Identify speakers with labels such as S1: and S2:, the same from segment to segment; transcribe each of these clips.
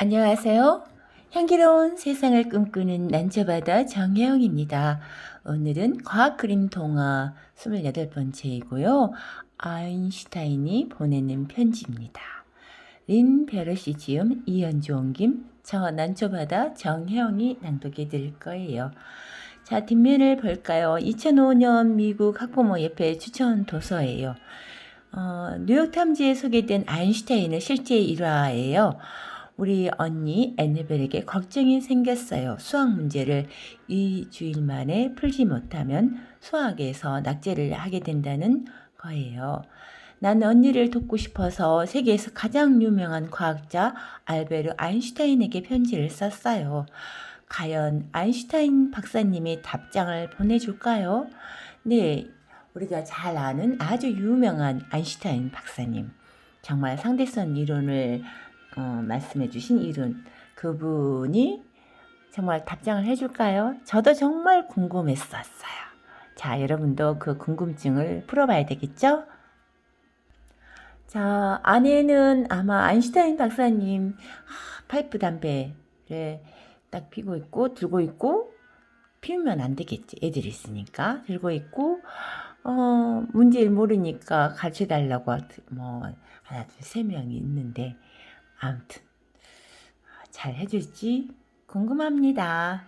S1: 안녕하세요. 향기로운 세상을 꿈꾸는 난처바다 정혜영입니다. 오늘은 과학 그림 동화 28번째이고요. 아인슈타인이 보내는 편지입니다. 린 베러시 지음 이현주 옮김 저 난초바다 정혜영이 낭독해 드릴 거예요. 자, 뒷면을 볼까요? 2005년 미국 학부모 협회 추천 도서예요. 어, 뉴욕타임즈에 소개된 아인슈타인은 실제 일화예요. 우리 언니 애니벨에게 걱정이 생겼어요. 수학 문제를 일주일 만에 풀지 못하면 수학에서 낙제를 하게 된다는 거예요. 난 언니를 돕고 싶어서 세계에서 가장 유명한 과학자 알베르 아인슈타인에게 편지를 썼어요. 과연 아인슈타인 박사님이 답장을 보내줄까요? 네, 우리가 잘 아는 아주 유명한 아인슈타인 박사님. 정말 상대성 이론을 어, 말씀해 주신 이론. 그분이 정말 답장을 해줄까요? 저도 정말 궁금했었어요. 자, 여러분도 그 궁금증을 풀어봐야 되겠죠? 자, 안에는 아마 아인슈타인 박사님 하, 파이프 담배를 딱 피고 있고 들고 있고 피우면 안 되겠지. 애들이 있으니까 들고 있고 어, 문제를 모르니까 가르쳐 달라고 뭐 하나 둘 세 명이 있는데 아무튼 잘 해줄지 궁금합니다.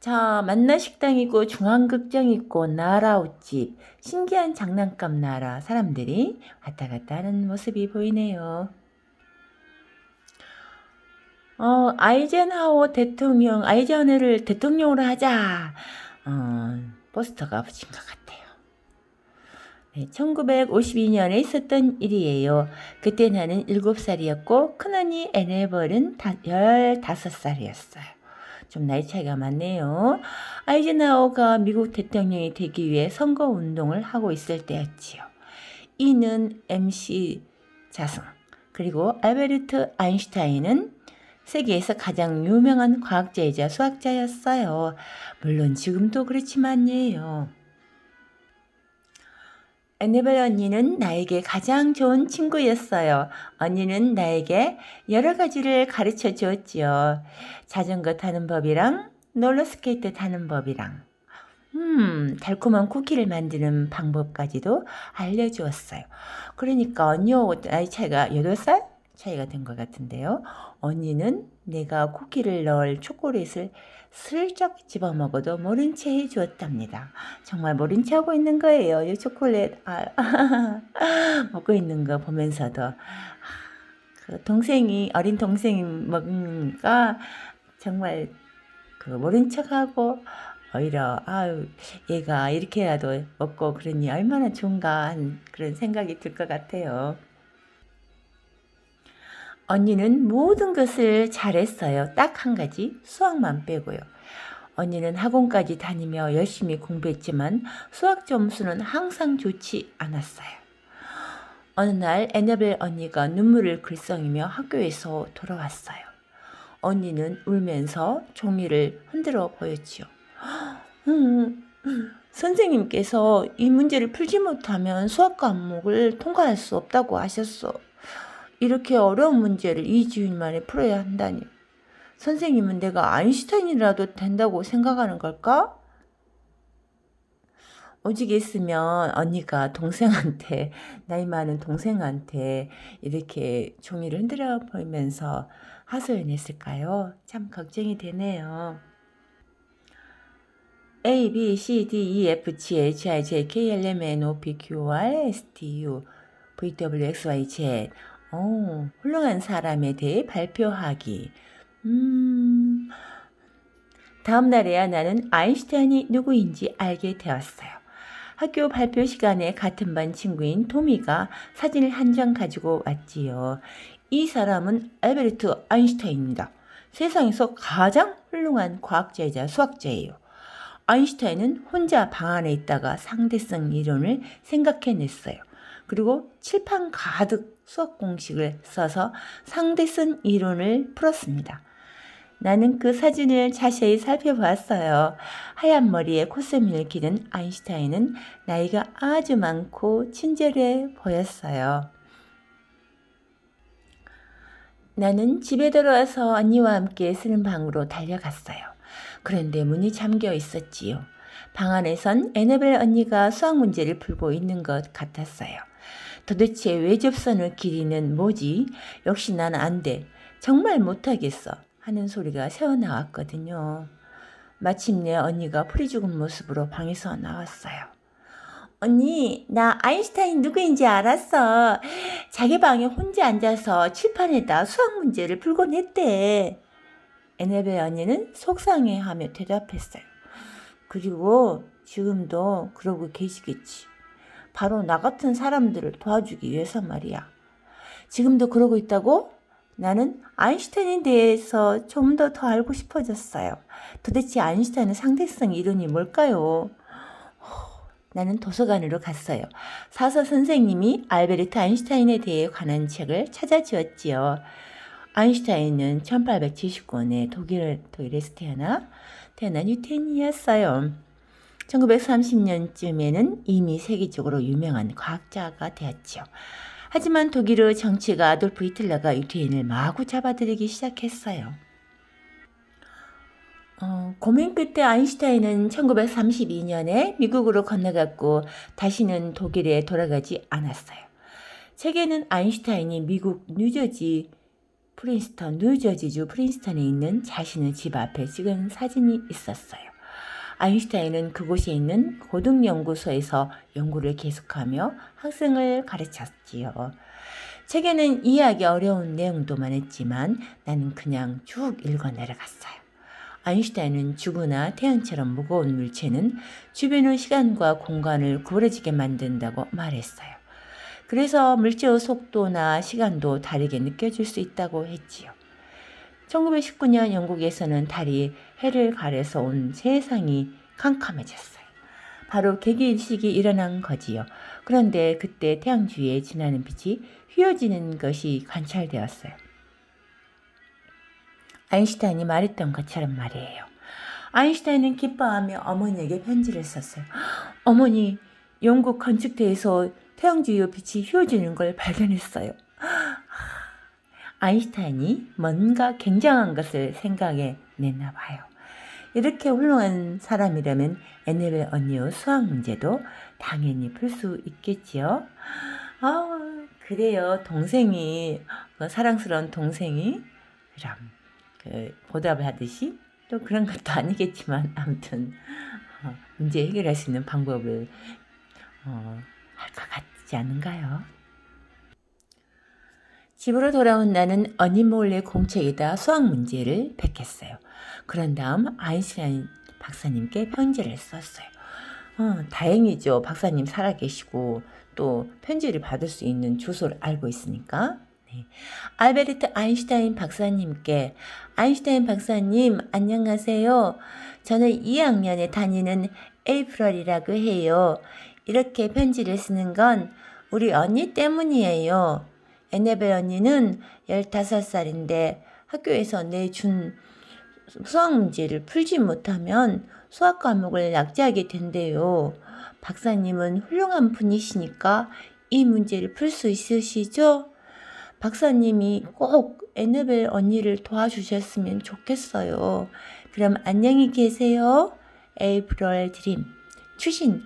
S1: 자, 만나 식당 있고 중앙극장 있고 나라 옷집 신기한 장난감 나라 사람들이 왔다 갔다 하는 모습이 보이네요. 어, 아이젠하워 대통령, 아이젠을 대통령으로 하자. 어, 포스터가 붙인 것 같아요. 네, 1952년에 있었던 일이에요. 그때 나는 7살이었고, 큰언니 애네벌은 15살이었어요. 좀 나이 차이가 많네요. 아이젠하워가 미국 대통령이 되기 위해 선거 운동을 하고 있을 때였지요. 이는 MC 자승, 그리고 알베르트 아인슈타인은 세계에서 가장 유명한 과학자이자 수학자였어요. 물론 지금도 그렇지만요. 애네벨 언니는 나에게 가장 좋은 친구였어요. 언니는 나에게 여러 가지를 가르쳐 주었지요. 자전거 타는 법이랑 롤러스케이트 타는 법이랑 음, 달콤한 쿠키를 만드는 방법까지도 알려주었어요. 그러니까 언니하고 나이 차이가 8살 차이가 된 것 같은데요. 언니는 내가 쿠키를 넣을 초콜릿을 슬쩍 집어먹어도 모른 채 해주었답니다. 정말 모른 채 하고 있는 거예요. 이 초콜릿 아, 먹고 있는 거 보면서도 그 동생이 어린 동생이 먹으니까 정말 그 모른 척하고 오히려 아유 얘가 이렇게라도 먹고 그러니 얼마나 좋은가 하는 그런 생각이 들 것 같아요. 언니는 모든 것을 잘했어요. 딱 한 가지, 수학만 빼고요. 언니는 학원까지 다니며 열심히 공부했지만 수학 점수는 항상 좋지 않았어요. 어느 날 애나벨 언니가 눈물을 글썽이며 학교에서 돌아왔어요. 언니는 울면서 종이를 흔들어 보였지요. 음, 선생님께서 이 문제를 풀지 못하면 수학 과목을 통과할 수 없다고 하셨어. 이렇게 어려운 문제를 2주일 만에 풀어야 한다니. 선생님은 내가 아인슈타인이라도 된다고 생각하는 걸까? 오직 있으면 언니가 동생한테, 나이 많은 동생한테 이렇게 종이를 흔들어 보이면서 하소연했을까요? 참 걱정이 되네요. A, B, C, D, E, F, G, H, I, J, K, L, M, N, O, P, Q, R, S, T, U, V, W, X, Y, Z. 어, 훌륭한 사람에 대해 발표하기. 음, 다음 날에야 나는 아인슈타인이 누구인지 알게 되었어요. 학교 발표 시간에 같은 반 친구인 토미가 사진을 한 장 가지고 왔지요. 이 사람은 알베르트 아인슈타인입니다. 세상에서 가장 훌륭한 과학자이자 수학자예요. 아인슈타인은 혼자 방 안에 있다가 상대성 이론을 생각해냈어요. 그리고 칠판 가득 수학 공식을 써서 상대성 이론을 풀었습니다. 나는 그 사진을 자세히 살펴보았어요. 하얀 머리에 콧세미를 기른 아인슈타인은 나이가 아주 많고 친절해 보였어요. 나는 집에 들어와서 언니와 함께 쓰는 방으로 달려갔어요. 그런데 문이 잠겨 있었지요. 방 안에선 에너벨 언니가 수학 문제를 풀고 있는 것 같았어요. 도대체 외접선을 길이는 뭐지? 역시 난 안 돼. 정말 못하겠어. 하는 소리가 새어나왔거든요. 마침내 언니가 풀이 죽은 모습으로 방에서 나왔어요. 언니, 나 아인슈타인 누구인지 알았어. 자기 방에 혼자 앉아서 칠판에다 수학 문제를 풀곤 했대. 에네벨 언니는 속상해하며 대답했어요. 그리고 지금도 그러고 계시겠지. 바로 나 같은 사람들을 도와주기 위해서 말이야. 지금도 그러고 있다고? 나는 아인슈타인에 대해서 좀 더 더 알고 싶어졌어요. 도대체 아인슈타인의 상대성 이론이 뭘까요? 나는 도서관으로 갔어요. 사서 선생님이 알베르트 아인슈타인에 대해 관한 책을 찾아주었지요. 아인슈타인은 1879년에 독일, 독일에서 태어나, 태어난 유태인이었어요. 1930년쯤에는 이미 세계적으로 유명한 과학자가 되었지요. 하지만 독일의 정치가 아돌프 히틀러가 유태인을 마구 잡아들이기 시작했어요. 어, 고민 끝에 아인슈타인은 1932년에 미국으로 건너갔고 다시는 독일에 돌아가지 않았어요. 책에는 아인슈타인이 미국 뉴저지 프린스턴, 뉴저지주 프린스턴에 있는 자신의 집 앞에 찍은 사진이 있었어요. 아인슈타인은 그곳에 있는 고등연구소에서 연구를 계속하며 학생을 가르쳤지요. 책에는 이해하기 어려운 내용도 많았지만 나는 그냥 쭉 읽어 내려갔어요. 아인슈타인은 지구나 태양처럼 무거운 물체는 주변의 시간과 공간을 구부러지게 만든다고 말했어요. 그래서 물체의 속도나 시간도 다르게 느껴질 수 있다고 했지요. 1919년 영국에서는 달이 해를 가려서 온 세상이 캄캄해졌어요. 바로 개기일식이 일어난 거지요. 그런데 그때 태양 주위에 지나는 빛이 휘어지는 것이 관찰되었어요. 아인슈타인이 말했던 것처럼 말이에요. 아인슈타인은 기뻐하며 어머니에게 편지를 썼어요. 어머니, 영국 건축대에서 태양주의 빛이 휘어지는 걸 발견했어요. 아인슈타인이 뭔가 굉장한 것을 생각해 냈나 봐요. 이렇게 훌륭한 사람이라면 에네벨 언니의 수학 문제도 당연히 풀 수 있겠지요. 아, 그래요. 동생이 그 사랑스러운 동생이 그럼 그 보답을 하듯이 또 그런 것도 아니겠지만 아무튼 어, 문제 해결할 수 있는 방법을 어, 할 것 같지 않은가요? 집으로 돌아온 나는 언니 몰래 공책에다 수학 문제를 베꼈어요. 그런 다음 아인슈타인 박사님께 편지를 썼어요. 어, 다행이죠. 박사님 살아계시고 또 편지를 받을 수 있는 주소를 알고 있으니까. 네. 알베르트 아인슈타인 박사님께 아인슈타인 박사님 안녕하세요. 저는 2학년에 다니는 에이프럴이라고 해요. 이렇게 편지를 쓰는 건 우리 언니 때문이에요. 에네벨 언니는 15살인데 학교에서 내준 수학 문제를 풀지 못하면 수학 과목을 낙제하게 된대요. 박사님은 훌륭한 분이시니까 이 문제를 풀 수 있으시죠? 박사님이 꼭 에네벨 언니를 도와주셨으면 좋겠어요. 그럼 안녕히 계세요. 에이프럴 드림. 추신.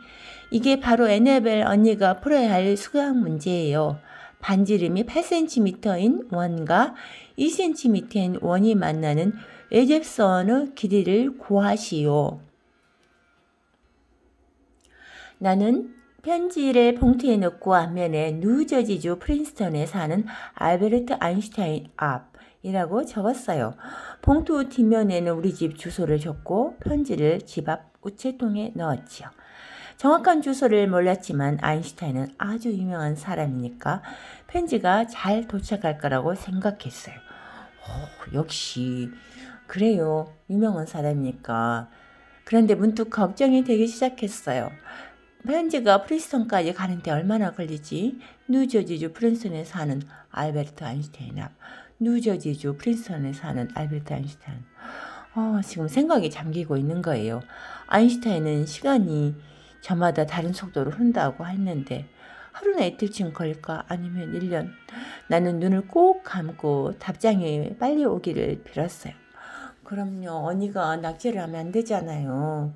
S1: 이게 바로 에네벨 언니가 풀어야 할 수학 문제예요. 반지름이 8cm인 원과 2cm인 원이 만나는 외접선의 길이를 구하시오. 나는 편지를 봉투에 넣고 앞면에 뉴저지주 프린스턴에 사는 알베르트 아인슈타인 앞이라고 적었어요. 봉투 뒷면에는 우리 집 주소를 적고 편지를 집 앞 우체통에 넣었지요. 정확한 주소를 몰랐지만 아인슈타인은 아주 유명한 사람이니까 편지가 잘 도착할 거라고 생각했어요. 오, 역시 그래요. 유명한 사람이니까. 그런데 문득 걱정이 되기 시작했어요. 편지가 프리스턴까지 가는데 얼마나 걸리지? 뉴저지주 프린스턴에 사는 알베르트 아인슈타인 앞. 뉴저지주 프린스턴에 사는 알베르트 아인슈타인. 어, 지금 생각이 잠기고 있는 거예요. 아인슈타인은 시간이 저마다 다른 속도로 흐른다고 했는데 하루나 이틀쯤 걸릴까? 아니면 1년? 나는 눈을 꼭 감고 답장이 빨리 오기를 빌었어요. 그럼요. 언니가 낙제를 하면 안 되잖아요.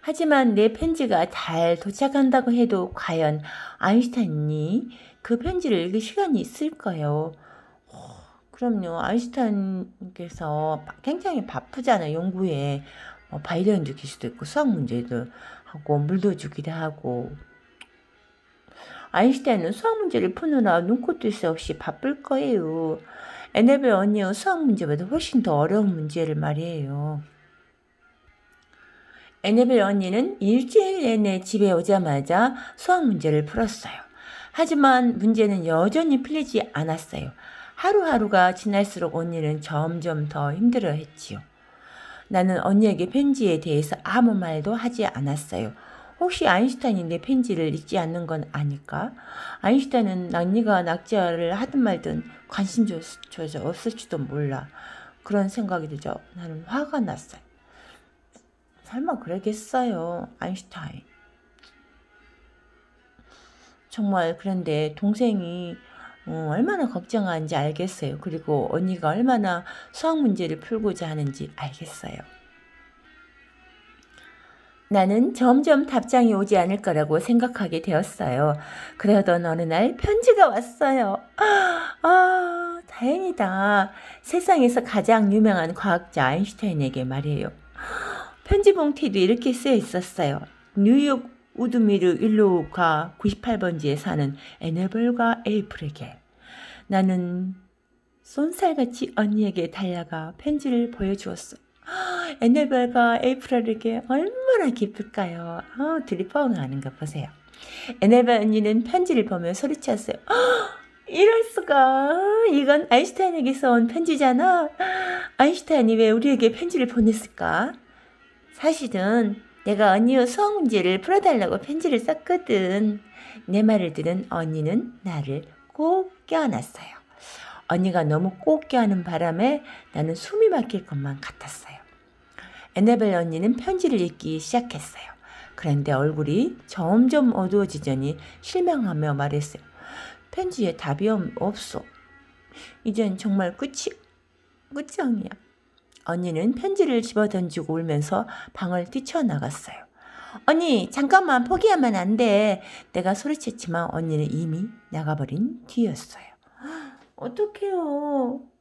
S1: 하지만 내 편지가 잘 도착한다고 해도 과연 아인슈타인이 그 편지를 읽을 시간이 있을까요? 어, 그럼요. 아인슈타인께서 굉장히 바쁘잖아요. 연구에 어, 바이러인도 길 수도 있고 수학 문제도 하고 물도 주기도 하고 아인슈타인은 수학 문제를 푸느라 눈코 뜰 새 없이 바쁠 거예요. 에네벨 언니의 수학 문제보다 훨씬 더 어려운 문제를 말이에요. 에네벨 언니는 일주일 내내 집에 오자마자 수학 문제를 풀었어요. 하지만 문제는 여전히 풀리지 않았어요. 하루하루가 지날수록 언니는 점점 더 힘들어 했지요. 나는 언니에게 편지에 대해서 아무 말도 하지 않았어요. 혹시 아인슈타인이 내 편지를 읽지 않는 건 아닐까? 아인슈타인은 낙니가 낙제를 하든 말든 관심조차 없을지도 몰라. 그런 생각이 들죠. 나는 화가 났어요. 설마 그러겠어요, 아인슈타인. 정말 그런데 동생이 어, 얼마나 걱정하는지 알겠어요. 그리고 언니가 얼마나 수학 문제를 풀고자 하는지 알겠어요. 나는 점점 답장이 오지 않을 거라고 생각하게 되었어요. 그러던 어느 날 편지가 왔어요. 아, 다행이다. 세상에서 가장 유명한 과학자 아인슈타인에게 말이에요. 편지 봉투에도 이렇게 쓰여 있었어요. 뉴욕 우드미르 일로우가 98번지에 사는 에네블과 에이플에게 나는 쏜살같이 언니에게 달려가 편지를 보여주었어. 에네벨과 에이프릴에게 얼마나 기쁠까요? 아, 둘이 포옹하는 거 보세요. 에네벨 언니는 편지를 보며 소리쳤어요. 이럴 수가. 이건 아인슈타인에게서 온 편지잖아. 아인슈타인이 왜 우리에게 편지를 보냈을까? 사실은 내가 언니의 수학 문제를 풀어달라고 편지를 썼거든. 내 말을 들은 언니는 나를 꼭 껴안았어요. 언니가 너무 꼭 껴안은 바람에 나는 숨이 막힐 것만 같았어요. 에네벨 언니는 편지를 읽기 시작했어요. 그런데 얼굴이 점점 어두워지더니 실망하며 말했어요. 편지에 답이 없어. 이젠 정말 끝이, 끝장이야. 언니는 편지를 집어던지고 울면서 방을 뛰쳐나갔어요. 언니, 잠깐만 포기하면 안 돼. 내가 소리쳤지만 언니는 이미 나가버린 뒤였어요. 어떡해요.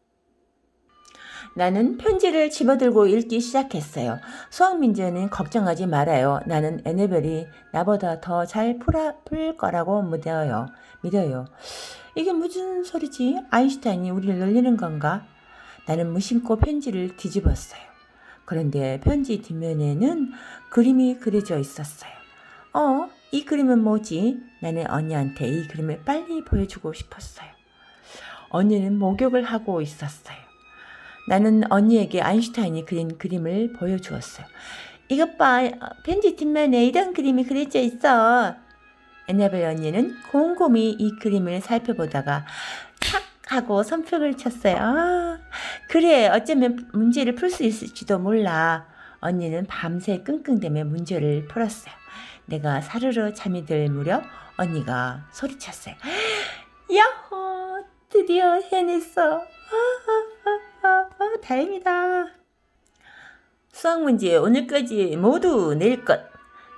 S1: 나는 편지를 집어들고 읽기 시작했어요. 수학 문제는 걱정하지 말아요. 나는 에네벨이 나보다 더 잘 풀 거라고 믿어요. 믿어요. 이게 무슨 소리지? 아인슈타인이 우리를 놀리는 건가? 나는 무심코 편지를 뒤집었어요. 그런데 편지 뒷면에는 그림이 그려져 있었어요. 어, 이 그림은 뭐지? 나는 언니한테 이 그림을 빨리 보여주고 싶었어요. 언니는 목욕을 하고 있었어요. 나는 언니에게 아인슈타인이 그린 그림을 보여주었어요. 이것 봐, 편지 뒷면에 이런 그림이 그려져 있어. 에나벨 언니는 곰곰이 이 그림을 살펴보다가 탁 하고 선풍을 쳤어요. 아, 그래, 어쩌면 문제를 풀 수 있을지도 몰라. 언니는 밤새 끙끙대며 문제를 풀었어요. 내가 사르르 잠이 들 무렵 언니가 소리쳤어요. 야호! 드디어 해냈어. 다행이다. 수학 문제 오늘까지 모두 낼 것.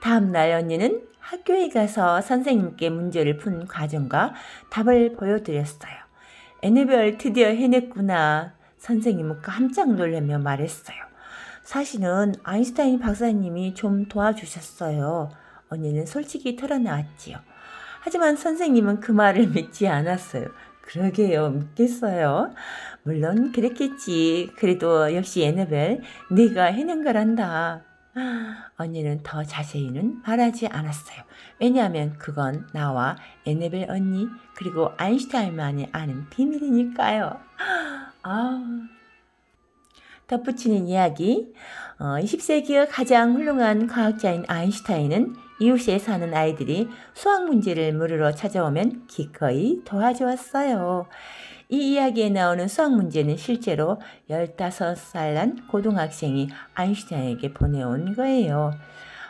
S1: 다음날 언니는 학교에 가서 선생님께 문제를 푼 과정과 답을 보여드렸어요. 애네별 드디어 해냈구나. 선생님은 깜짝 놀라며 말했어요. 사실은 아인슈타인 박사님이 좀 도와주셨어요. 언니는 솔직히 털어놨지요. 하지만 선생님은 그 말을 믿지 않았어요. 그러게요. 믿겠어요. 물론 그랬겠지. 그래도 역시 에너벨 네가 해낸 거란다. 언니는 더 자세히는 말하지 않았어요. 왜냐하면 그건 나와 에네벨 언니 그리고 아인슈타인만이 아는 비밀이니까요. 아, 덧붙이는 이야기. 어, 20세기의 가장 훌륭한 과학자인 아인슈타인은 이웃에 사는 아이들이 수학 문제를 물으러 찾아오면 기꺼이 도와주었어요. 이 이야기에 나오는 수학 문제는 실제로 15살 난 고등학생이 아인슈타인에게 보내온 거예요.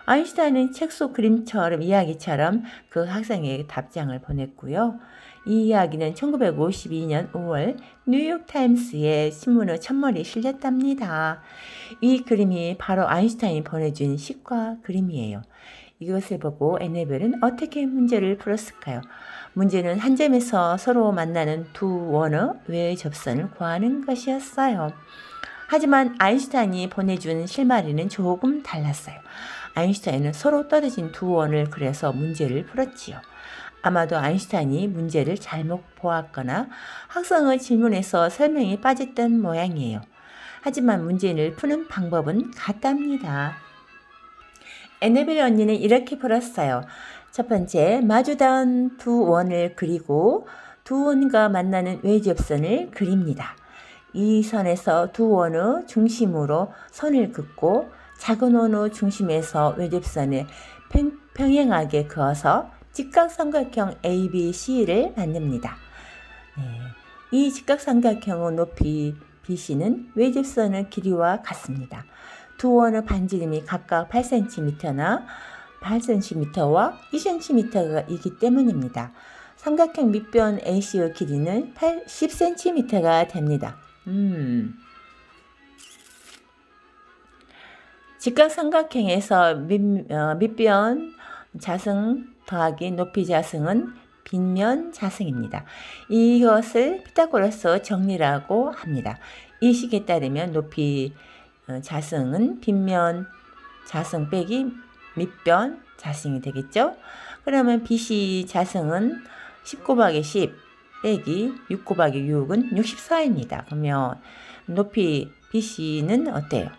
S1: 아인슈타인은 책 속 그림처럼 이야기처럼 그 학생에게 답장을 보냈고요. 이 이야기는 1952년 5월 뉴욕타임스의 신문의 첫머리에 실렸답니다. 이 그림이 바로 아인슈타인이 보내준 시과 그림이에요. 이것을 보고 에네벨은 어떻게 문제를 풀었을까요? 문제는 한 점에서 서로 만나는 두 원의 외의 접선을 구하는 것이었어요. 하지만 아인슈타인이 보내준 실마리는 조금 달랐어요. 아인슈타인은 서로 떨어진 두 원을 그려서 문제를 풀었지요. 아마도 아인슈타인이 문제를 잘못 보았거나 학생의 질문에서 설명이 빠졌던 모양이에요. 하지만 문제를 푸는 방법은 같답니다. 에네벨 언니는 이렇게 풀었어요. 첫 번째, 마주다운 두 원을 그리고 두 원과 만나는 외접선을 그립니다. 이 선에서 두 원의 중심으로 선을 긋고 작은 원의 중심에서 외접선을 평, 평행하게 그어서 직각삼각형 ABC를 만듭니다. 네. 이 직각삼각형의 높이 BC는 외접선의 길이와 같습니다. 두 원의 반지름이 각각 8cm나 8cm와 2cm가 이기 때문입니다. 삼각형 밑변 AC의 길이는 8, 10cm가 됩니다. 음. 직각삼각형에서 밑, 어, 밑변 자승 더하기 높이 자승은 빗면 자승입니다. 이것을 피타고라스 정리라고 합니다. 이 식에 따르면 높이 어, 자승은 빗면 자승 빼기 밑변 자승이 되겠죠? 그러면 BC 자승은 10 곱하기 10 빼기 6 곱하기 6은 64입니다. 그러면 높이 BC는 어때요?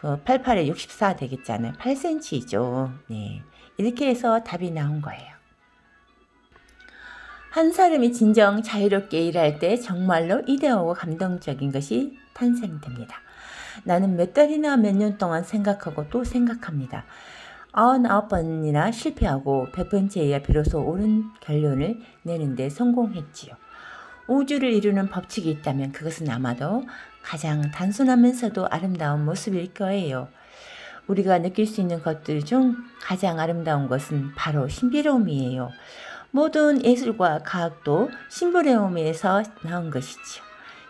S1: 그 88에 64 되겠잖아요. 8cm죠. 네. 이렇게 해서 답이 나온 거예요. 한 사람이 진정 자유롭게 일할 때 정말로 이데오고 감동적인 것이 탄생됩니다. 나는 몇 달이나 몇 년 동안 생각하고 또 생각합니다. 99번이나 실패하고 100번째야 비로소 옳은 결론을 내는데 성공했지요. 우주를 이루는 법칙이 있다면 그것은 아마도 가장 단순하면서도 아름다운 모습일 거예요. 우리가 느낄 수 있는 것들 중 가장 아름다운 것은 바로 신비로움이에요. 모든 예술과 과학도 신비로움에서 나온 것이지요.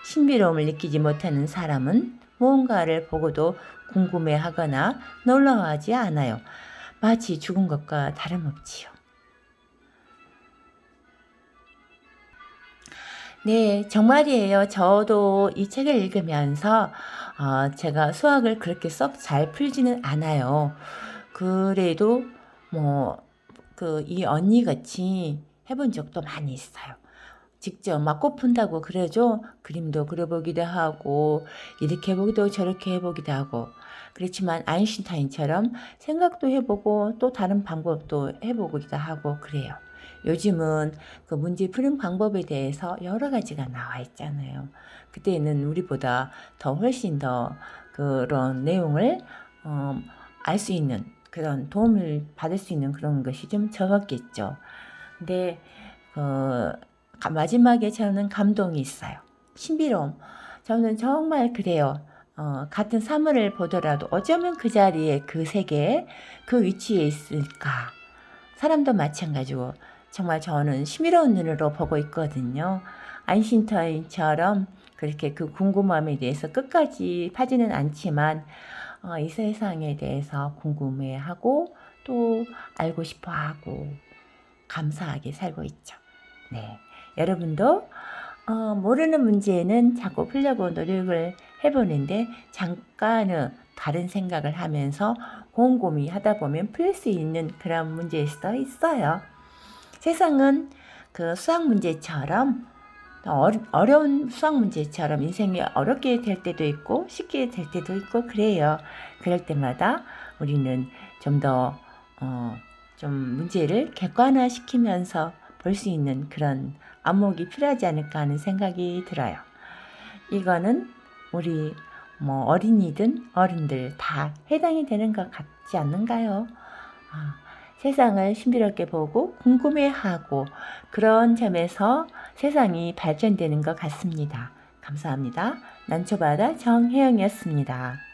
S1: 신비로움을 느끼지 못하는 사람은 무언가를 보고도 궁금해하거나 놀라워하지 않아요. 마치 죽은 것과 다름없지요. 네, 정말이에요. 저도 이 책을 읽으면서 어, 제가 수학을 그렇게 썩 잘 풀지는 않아요. 그래도 뭐 그 이 언니 같이 해본 적도 많이 있어요. 직접 맞고 푼다고 그러죠. 그림도 그려보기도 하고 이렇게 해보기도 저렇게 해보기도 하고 그렇지만 아인슈타인처럼 생각도 해보고 또 다른 방법도 해보기도 하고 그래요. 요즘은 그 문제 푸는 방법에 대해서 여러 가지가 나와 있잖아요. 그때는 우리보다 더 훨씬 더 그런 내용을 어, 알 수 있는 그런 도움을 받을 수 있는 그런 것이 좀 적었겠죠. 근데 어, 마지막에 저는 감동이 있어요. 신비로움. 저는 정말 그래요. 어, 같은 사물을 보더라도 어쩌면 그 자리에 그 세계, 그 위치에 있을까. 사람도 마찬가지고 정말 저는 신비로운 눈으로 보고 있거든요. 아인슈타인처럼 그렇게 그 궁금함에 대해서 끝까지 파지는 않지만 어, 이 세상에 대해서 궁금해하고 또 알고 싶어하고 감사하게 살고 있죠. 네, 여러분도 어, 모르는 문제는 자꾸 풀려고 노력을 해보는데 잠깐은 다른 생각을 하면서 곰곰이 하다 보면 풀릴 수 있는 그런 문제일 수도 있어요. 세상은 그 수학 문제처럼 어려 운 수학 문제처럼 인생이 어렵게 될 때도 있고 쉽게 될 때도 있고 그래요. 그럴 때마다 우리는 좀 더, 어, 좀 문제를 객관화시키면서 볼 수 있는 그런 안목이 필요하지 않을까 하는 생각이 들어요. 이거는 우리 뭐 어린이든 어른들 다 해당이 되는 것 같지 않는가요? 아, 세상을 신비롭게 보고 궁금해하고 그런 점에서 세상이 발전되는 것 같습니다. 감사합니다. 난초바다 정혜영이었습니다.